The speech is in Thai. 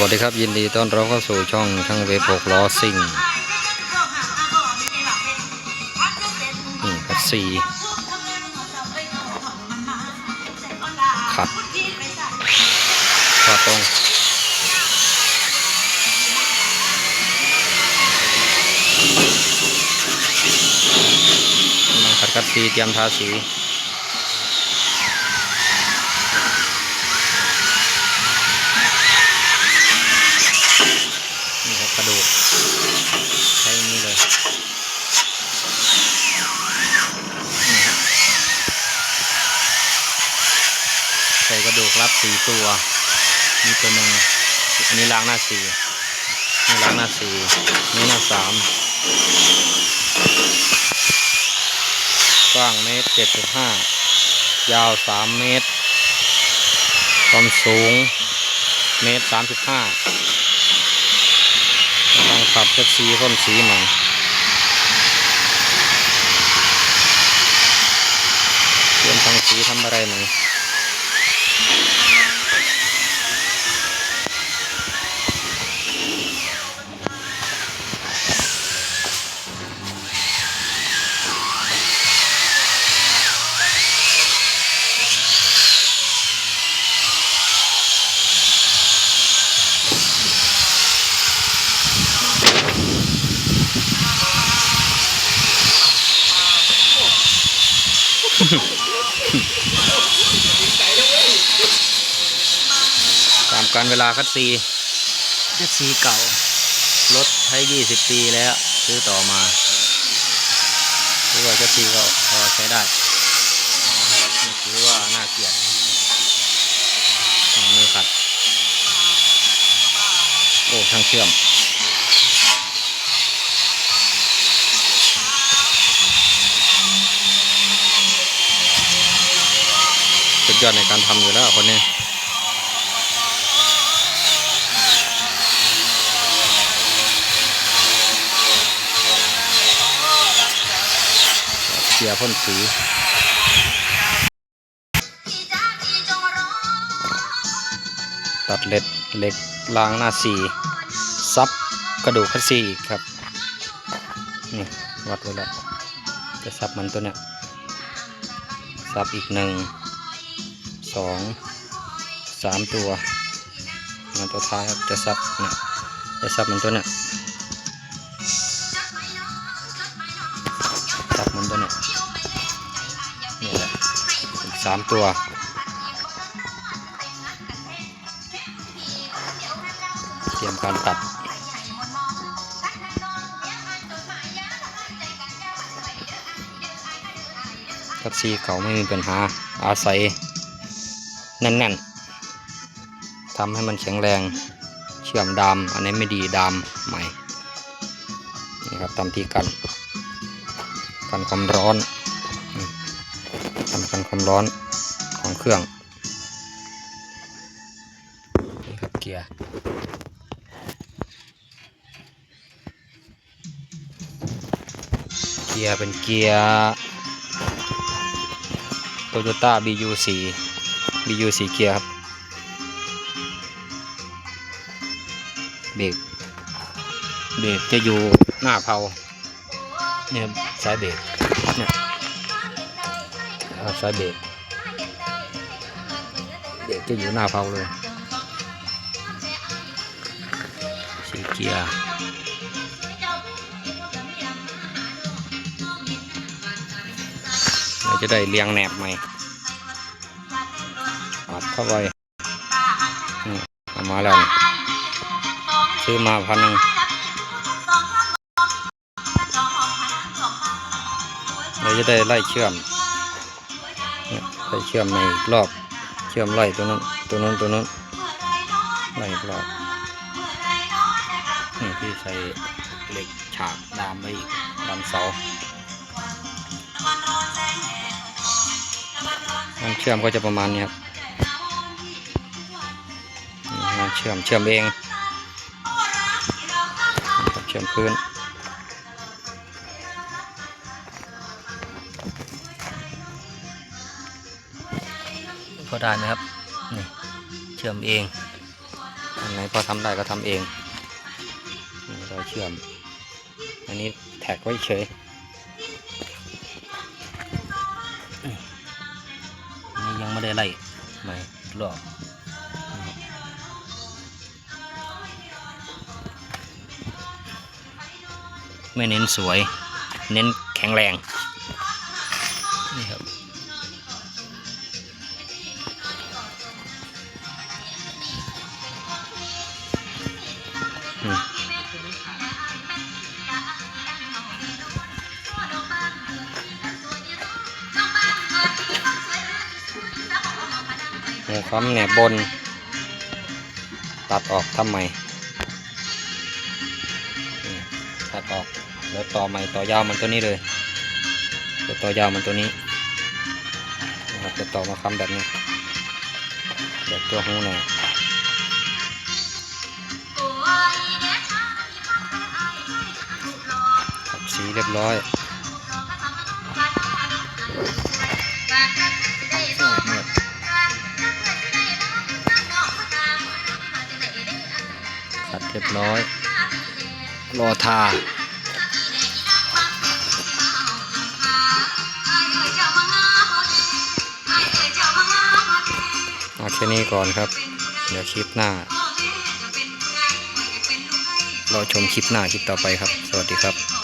วัสดีครับ ยินดีต้อนรับเข้าสู่ช่องช่างเวฟหกล้อซิ่งนี่ครับสี่ขัดขาตรงกำลังขัดคัดสีเตรียมทาสี ระดูกรับสี่ตัวมีตัวหนึ่งอันนี้ล้างหน้าสี่นี่ล้างหน้าสี่นี่หน้าสามกว้างเมตรเจ็ดสิบห้ายาวสามเมตร ความสูงเมตรสามสิบห้ากำลังขับแท็กซี่พ่นสีใหม่เตรียมทำสีทำอะไรใหม่ ตามการเวลาคัดซีแท็กซี่เก่า รถใช้ยี่สิบปีแล้ว ซื้อต่อมาถือว่าแท็กซี่ก็พอใช้ได้ไม่ถือว่าน่าเกลียดมือขัด โอ้ช่างเชื่อม ดยอดในการทำอยู่แล้วคนนี้เกียร์พ่นสีตัดเหล็กเหล็กล้างหน้าสีซับกระดูกคัดซีอีกครับ นี่วัดไว้แล้วจะซับมันตัวเนี้ยซับอีกหนึ่ง สองสามตัวมันตัวท้ายครับจะซับเนี่ยจะซับมันตัวเนี้ยซับมันตัวเนี้ยนี่แหละสามตัวเตรียมการตัดแท็กซี่เขาไม่มีปัญหาอาศัย แน่นๆทำให้มันแข็งแรงเชื่อมดามอันนี้ไม่ดีดามใหม่นี่ครับตามที่กันกันความร้อนทำกันความร้อนของเครื่องนี่ครับเกียร์เกียร์เป็นเกียร์โตโยต้าบีวีสี่ BU4 BU4 เกียร์ครับ เบรก เบรกจะอยู่หน้าเพาเนี่ยสายเบรกเนี่ยอ่าสายเบรก เบรกจะอยู่หน้าเพาเลย สีเกียร์เราจะได้เรียงแหนบใหม่ อัดเข้าไปนี่มาแล้วซื้อมาพันหนึ่งเราจะได้ไล่เชื่อมเนี่ยไล่เชื่อมในอีกรอบ เชื่อมไล่ตัวนั้น ตัวนั้น ตัวนั้นไล่อีกรอบนี่ที่ใส่เหล็กฉากดามไปอีกดามเสาการเชื่อมก็จะประมาณนี้ครับ เชื่อมเชื่อมเองนี่ครับเชื่อมพื้นพอได้ไหมครับนี่เชื่อมเองอันไหนพอทำได้ก็ทำเองนี่รอยเชื่อม อันนี้แท็กไว้เฉยอันนี้ยังไม่ได้ไล่ใหม่รอบ ไม่เน้นสวย เน้นแข็งแรงนี่ครับอืมหูค้ำเนี่ยบน ตัดออกทำไม ตัดออกแล้วต่อใหม่ต่อยาวมันตัวนี้เลยเดี๋ยวต่อยาวมันตัวนี้นะครับจะต่อมาค้ำแบบนี้แบบตัวหูเนี่ยขับสีเรียบร้อยขัดเรียบร้อย รอทาเอาแค่นี้ก่อนครับ เดี๋ยวคลิปหน้า รอชมคลิปหน้าคลิปต่อไปครับ สวัสดีครับ